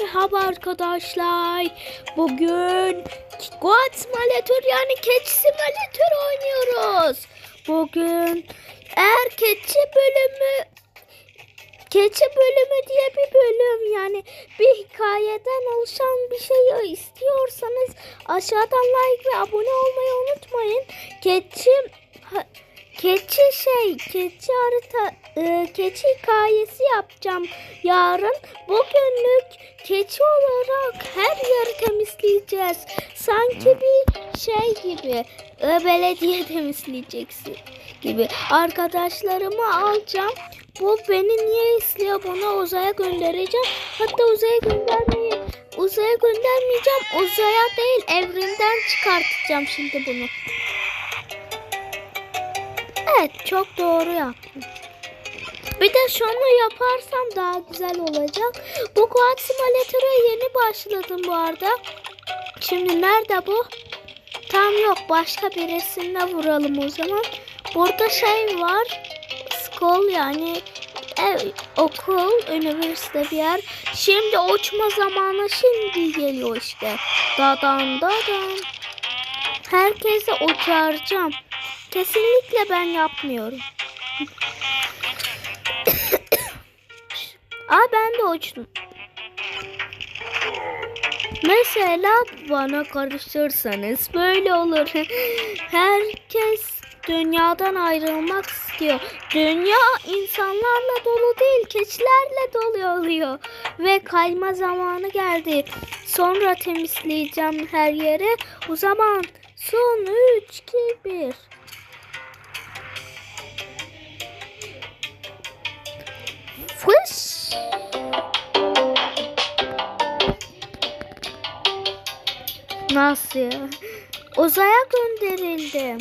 Merhaba arkadaşlar. Bugün Goat Simulator yani keçi simülatör oynuyoruz. Bugün eğer keçi bölümü keçi bölümü diye bir bölüm yani bir hikayeden oluşan bir şey istiyorsanız aşağıdan like ve abone olmayı unutmayın. Keçi Keçi şey, keçi harita, e, keçi hikayesi yapacağım yarın. Bugünlük keçi olarak her yeri temizleyeceğiz. Sanki bir şey gibi, e, belediye temizleyeceksin gibi. Arkadaşlarımı alacağım. Bu beni niye istiyor bunu uzaya göndereceğim. Hatta uzaya göndermeyi uzaya göndermeyeceğim. Uzaya değil evrenden çıkartacağım şimdi bunu. Evet çok doğru yaptım. Bir de şunu yaparsam daha güzel olacak. Bu Quad Simulator'a yeni başladım bu arada. Şimdi nerede bu? Tam yok başka birisine vuralım o zaman. Burada şey var. School yani ev, okul, üniversite bir yer. Şimdi uçma zamanı şimdi geliyor işte. Dadan dadan. Herkese uçaracağım. Kesinlikle ben yapmıyorum. Aa ben de uçtum. Mesela bana karıştırsanız böyle olur. Herkes dünyadan ayrılmak istiyor. Dünya insanlarla dolu değil, keçilerle dolu oluyor. Ve kayma zamanı geldi. Sonra temizleyeceğim her yeri. O zaman son 3, 2, 1. Fış. Nasıl ya? Uzaya gönderildim.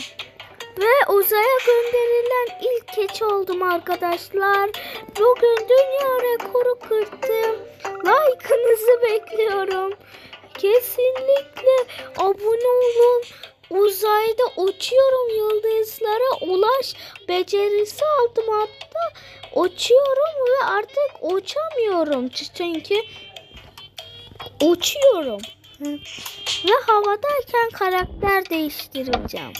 Ve uzaya gönderilen ilk keçi oldum arkadaşlar. Bugün dünya rekoru kırdım. Like'ınızı bekliyorum. Kesinlikle abone olun. Uzayda uçuyorum yıldızlara ulaş becerisi aldım hatta uçuyorum ve artık uçamıyorum. Çünkü uçuyorum. Ve havadayken karakter değiştireceğim.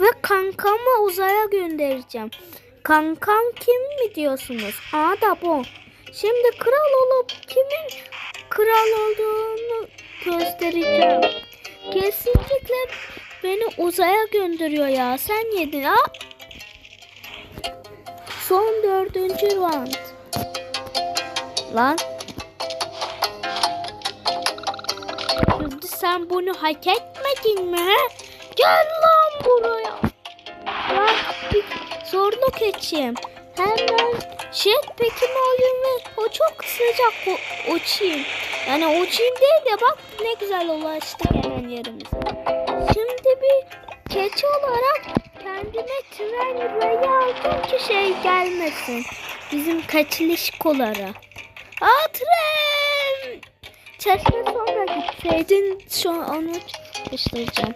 Ve kankamı uzaya göndereceğim. Kankam kim mi diyorsunuz? Aa da bu. Şimdi kral olup kimin kral olduğunu göstereceğim. Kesinlikle beni uzaya gönderiyor ya. Sen yedin. Ha Son dördüncü round. Lan. Şimdi sen bunu hak etmedin mi? Gel lan buraya. Lan bir zorluk geçeyim. Hemen jetpack'imi alayım ve o çok sıcak u- uçayım. Yani uçayım değil de bak ne güzel ulaştık hemen yerimize. Şimdi bir keçi olarak kendime tren rayı aldım ki şey gelmesin. Bizim kaçılış kolara. Aa tren! Keşke sonra gitseydin şu an onu çalıştıracağım.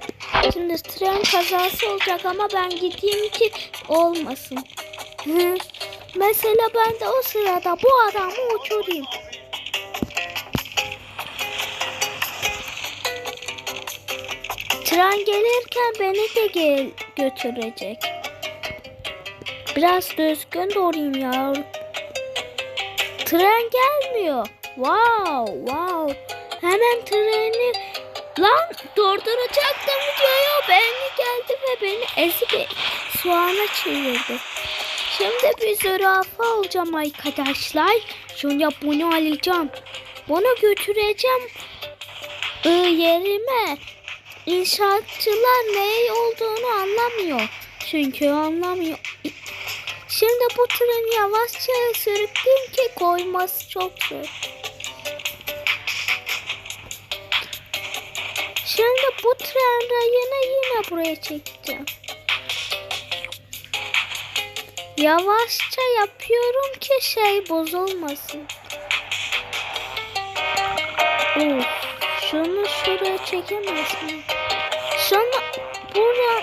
Şimdi tren kazası olacak ama ben gideyim ki olmasın. Hı. Mesela ben de o sırada bu adamı uçurayım. Tren gelirken beni de gel götürecek. Biraz düzgün durayım ya. Tren gelmiyor. Wow, wow. Hemen treni lan durduracaktım videoyu. Beni geldi ve beni ezip soğana çevirdi. Şimdi bir zürafa olacağım arkadaşlar. Şimdi bunu alacağım. Bunu götüreceğim ıı, yerime. İnşaatçılar ne olduğunu anlamıyor. Çünkü anlamıyor. Şimdi bu treni yavaşça sürükleyeyim ki koyması çok zor. Şimdi bu tren rayını yine buraya çekeceğim. Yavaşça yapıyorum ki şey bozulmasın. Of, şunu şuraya çekemez miyim? Şunu buraya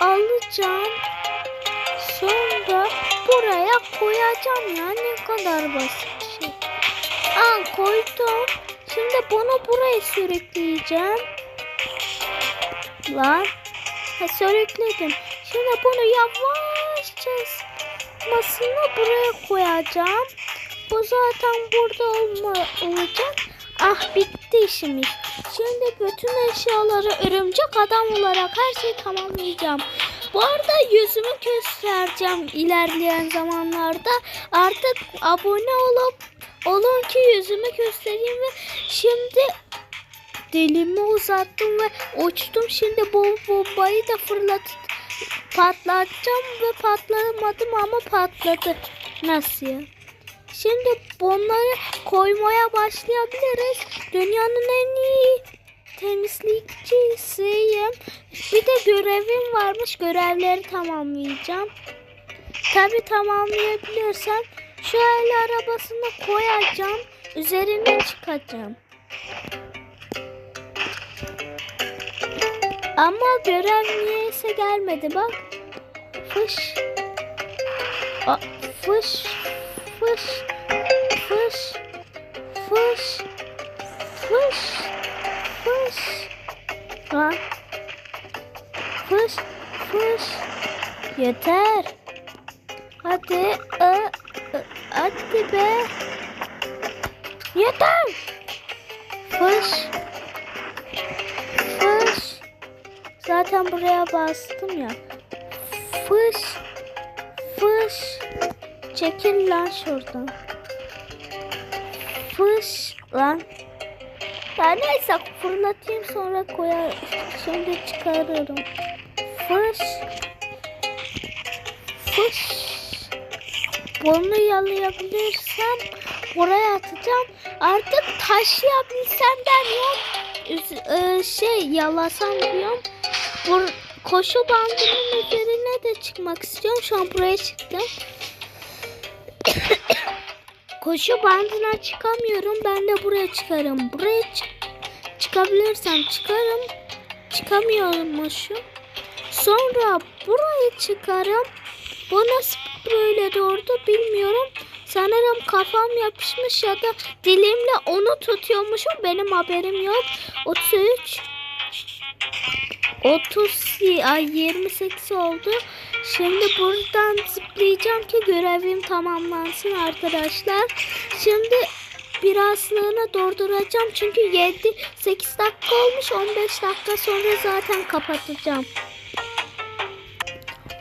alacağım. Sonra buraya koyacağım ya ne kadar basit şey. Al koydum. Şimdi bunu buraya sürükleyeceğim. Lan. Ha, sürükledim. Şimdi bunu yavaşça masını buraya koyacağım. Bu zaten burada olma, olacak. Ah bitti işimiz. Şimdi bütün eşyaları örümcek adam olarak her şeyi tamamlayacağım. Bu arada yüzümü göstereceğim ilerleyen zamanlarda. Artık abone olup olun ki yüzümü göstereyim ve şimdi dilimi uzattım ve uçtum. Şimdi bu bombayı da fırlatıp patlatacağım ve patlamadım ama patladı. Nasıl ya? Şimdi bunları koymaya başlayabiliriz. Dünyanın en iyi temizlikçisiyim. Bir de görevim varmış. Görevleri tamamlayacağım. Tabi tamamlayabilirsem şu el arabasını koyacağım. Üzerine çıkacağım. Ama görev niyeyse gelmedi bak. Fış. A, fış. Fış. Fış. Fış. Fış. Fış. Ha. Fış. Fış. Yeter. Hadi. Aa, hadi be. Yeter. Fış. Fış. Zaten buraya bastım ya. Fış. Çekil lan şuradan. Fış lan. Ya neyse fırlatayım sonra koyar. Şimdi çıkarırım. Fış. Fış. Bunu yalayabilirsem buraya atacağım. Artık taşıyabilsem yok. Üz- e, şey yalasam diyorum. Bu koşu bandının üzerine de çıkmak istiyorum. Şu an buraya çıktım. Koşu bandına çıkamıyorum. Ben de buraya çıkarım. Buraya çık çıkabilirsem çıkarım. Çıkamıyormuşum. Sonra buraya çıkarım. Bu nasıl böyle doğurdu bilmiyorum. Sanırım kafam yapışmış ya da dilimle onu tutuyormuşum. Benim haberim yok. 33 30 ay 28 oldu. Şimdi buradan zıplayacağım ki görevim tamamlansın arkadaşlar. Şimdi birazlığına durduracağım çünkü 7 8 dakika olmuş 15 dakika sonra zaten kapatacağım.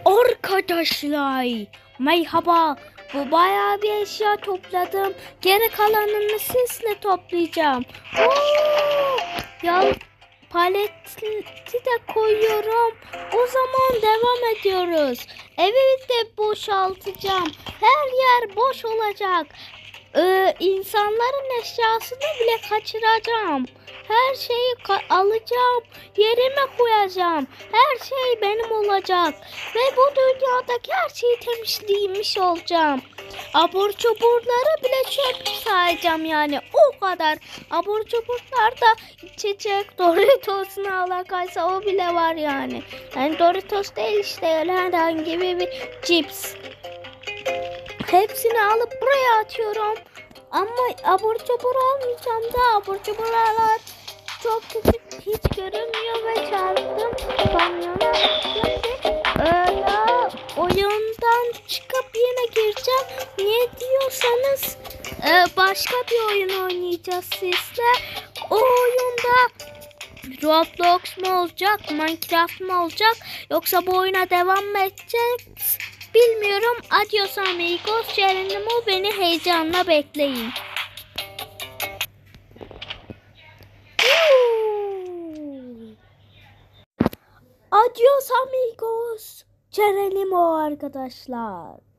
Arkadaşlar merhaba. Bu bayağı bir eşya topladım. Geri kalanını sizle toplayacağım. Oo! Ya paleti de koyuyorum. O zaman devam ediyoruz. Evi de boşaltacağım. Her yer boş olacak. Ee, insanların eşyasını bile kaçıracağım. Her şeyi ka- alacağım. Yerime koyacağım. Her şey benim olacak. Ve bu dünyadaki her şeyi temizlemiş olacağım. Abur cuburları bile çöp sayacağım yani. O kadar. Abur cuburlarda içecek Doritos ne alakaysa o bile var yani. Yani Doritos değil işte herhangi bir cips. Hepsini alıp buraya atıyorum. Ama abur cubur almayacağım da abur cuburlar çok küçük hiç görünmüyor ve çarptım kamyona. E, başka bir oyun oynayacağız sizle. O oyunda Roblox mu olacak, Minecraft mı olacak yoksa bu oyuna devam mı edeceğiz bilmiyorum. Adios amigos, Cerenimo beni heyecanla bekleyin. Adios amigos, Cerenimo arkadaşlar.